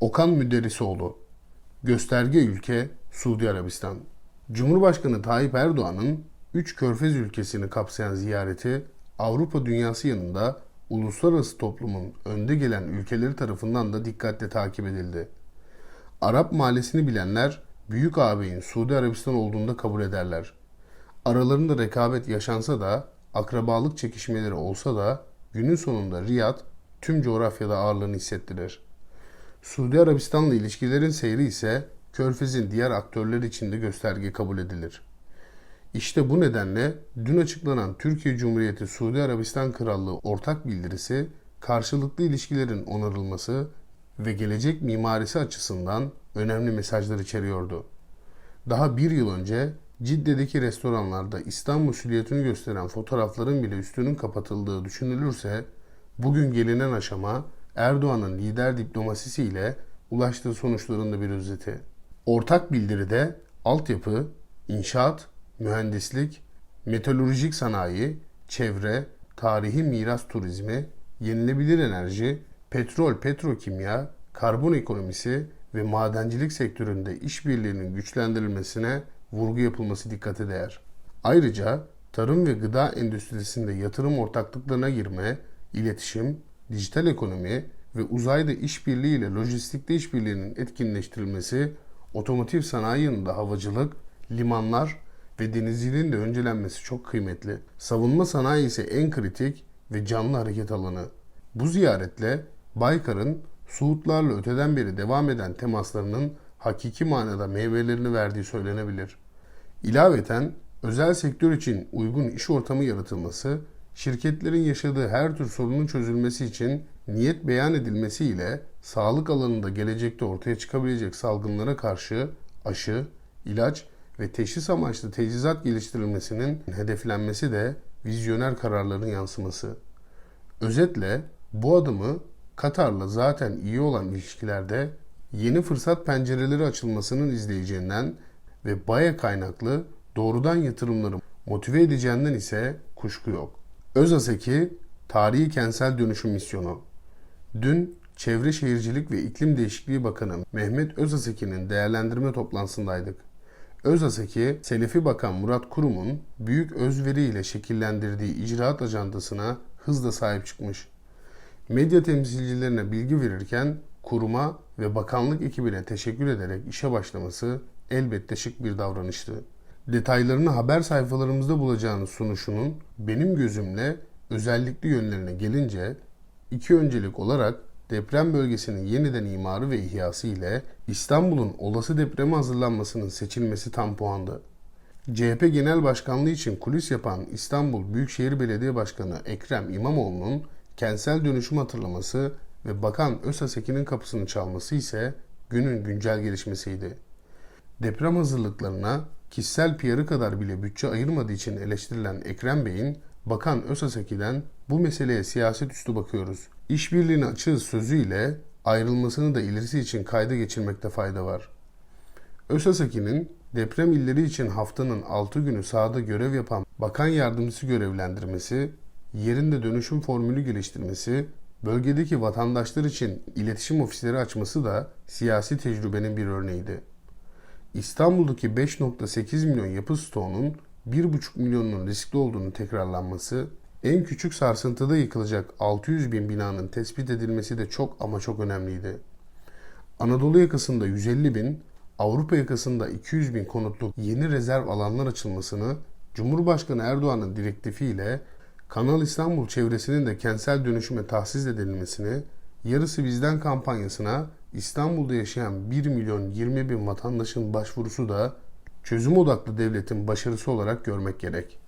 Okan Müderrisoğlu Gösterge ülke Suudi Arabistan Cumhurbaşkanı Tayyip Erdoğan'ın 3 körfez ülkesini kapsayan ziyareti Avrupa dünyası yanında uluslararası toplumun önde gelen ülkeleri tarafından da dikkatle takip edildi. Arap mahallesini bilenler büyük ağabeyin Suudi Arabistan olduğunda kabul ederler. Aralarında rekabet yaşansa da, akrabalık çekişmeleri olsa da günün sonunda Riyad tüm coğrafyada ağırlığını hissettirir. Suudi Arabistan'la ilişkilerin seyri ise Körfez'in diğer aktörleri için de gösterge kabul edilir. İşte bu nedenle dün açıklanan Türkiye Cumhuriyeti Suudi Arabistan Krallığı ortak bildirisi karşılıklı ilişkilerin onarılması ve gelecek mimarisi açısından önemli mesajlar içeriyordu. Daha bir yıl önce Cidde'deki restoranlarda İstanbul silüetini gösteren fotoğrafların bile üstünün kapatıldığı düşünülürse bugün gelinen aşama Erdoğan'ın lider diplomasisiyle ulaştığı sonuçların da bir özeti. Ortak bildiride altyapı, inşaat, mühendislik, metalurjik sanayi, çevre, tarihi miras turizmi, yenilebilir enerji, petrol, petrokimya, karbon ekonomisi ve madencilik sektöründe işbirliğinin güçlendirilmesine vurgu yapılması dikkate değer. Ayrıca tarım ve gıda endüstrisinde yatırım ortaklıklarına girme, iletişim, dijital ekonomi ve uzayda işbirliği ile lojistikte işbirliğinin etkinleştirilmesi, otomotiv sanayi yanında havacılık, limanlar ve denizciliğin de öncelenmesi çok kıymetli. Savunma sanayi ise en kritik ve canlı hareket alanı. Bu ziyaretle Baykar'ın Suudlarla öteden beri devam eden temaslarının hakiki manada meyvelerini verdiği söylenebilir. İlaveten özel sektör için uygun iş ortamı yaratılması, şirketlerin yaşadığı her tür sorunun çözülmesi için niyet beyan edilmesiyle sağlık alanında gelecekte ortaya çıkabilecek salgınlara karşı aşı, ilaç ve teşhis amaçlı teçhizat geliştirilmesinin hedeflenmesi de vizyoner kararların yansıması. Özetle bu adımı Katar'la zaten iyi olan ilişkilerde yeni fırsat pencereleri açılmasının izleyeceğinden ve baya kaynaklı doğrudan yatırımları motive edeceğinden ise kuşku yok. Özaseki Tarihi Kentsel Dönüşüm Misyonu Dün Çevre Şehircilik ve İklim Değişikliği Bakanı Mehmet Özaseki'nin değerlendirme toplantısındaydık. Özaseki, Selefi Bakan Murat Kurum'un büyük özveriyle şekillendirdiği icraat ajandasına hızla sahip çıkmış. Medya temsilcilerine bilgi verirken kuruma ve bakanlık ekibine teşekkür ederek işe başlaması elbette şık bir davranıştı. Detaylarını haber sayfalarımızda bulacağınız sunuşunun benim gözümle özellikli yönlerine gelince iki öncelik olarak deprem bölgesinin yeniden imarı ve ihyası ile İstanbul'un olası depreme hazırlanmasının seçilmesi tam puandı. CHP Genel Başkanlığı için kulis yapan İstanbul Büyükşehir Belediye Başkanı Ekrem İmamoğlu'nun kentsel dönüşüm hatırlaması ve Bakan Özaseki'nin kapısını çalması ise günün güncel gelişmesiydi. Deprem hazırlıklarına kişisel PR'ı kadar bile bütçe ayırmadığı için eleştirilen Ekrem Bey'in Bakan Özaseki'den bu meseleye siyaset üstü bakıyoruz. İşbirliğini açığız sözüyle ayrılmasını da ilerisi için kayda geçirmekte fayda var. Özaseki'nin deprem illeri için haftanın 6 günü sahada görev yapan bakan yardımcısı görevlendirmesi, yerinde dönüşüm formülü geliştirmesi, bölgedeki vatandaşlar için iletişim ofisleri açması da siyasi tecrübenin bir örneğiydi. İstanbul'daki 5.8 milyon yapı stoğunun 1,5 milyonun riskli olduğunu tekrarlanması, en küçük sarsıntıda yıkılacak 600 bin binanın tespit edilmesi de çok ama çok önemliydi. Anadolu yakasında 150 bin, Avrupa yakasında 200 bin konutluk yeni rezerv alanlar açılmasını Cumhurbaşkanı Erdoğan'ın direktifiyle Kanal İstanbul çevresinin de kentsel dönüşüme tahsis edilmesini, yarısı bizden kampanyasına İstanbul'da yaşayan 1 milyon 20 bin vatandaşın başvurusu da çözüm odaklı devletin başarısı olarak görmek gerek.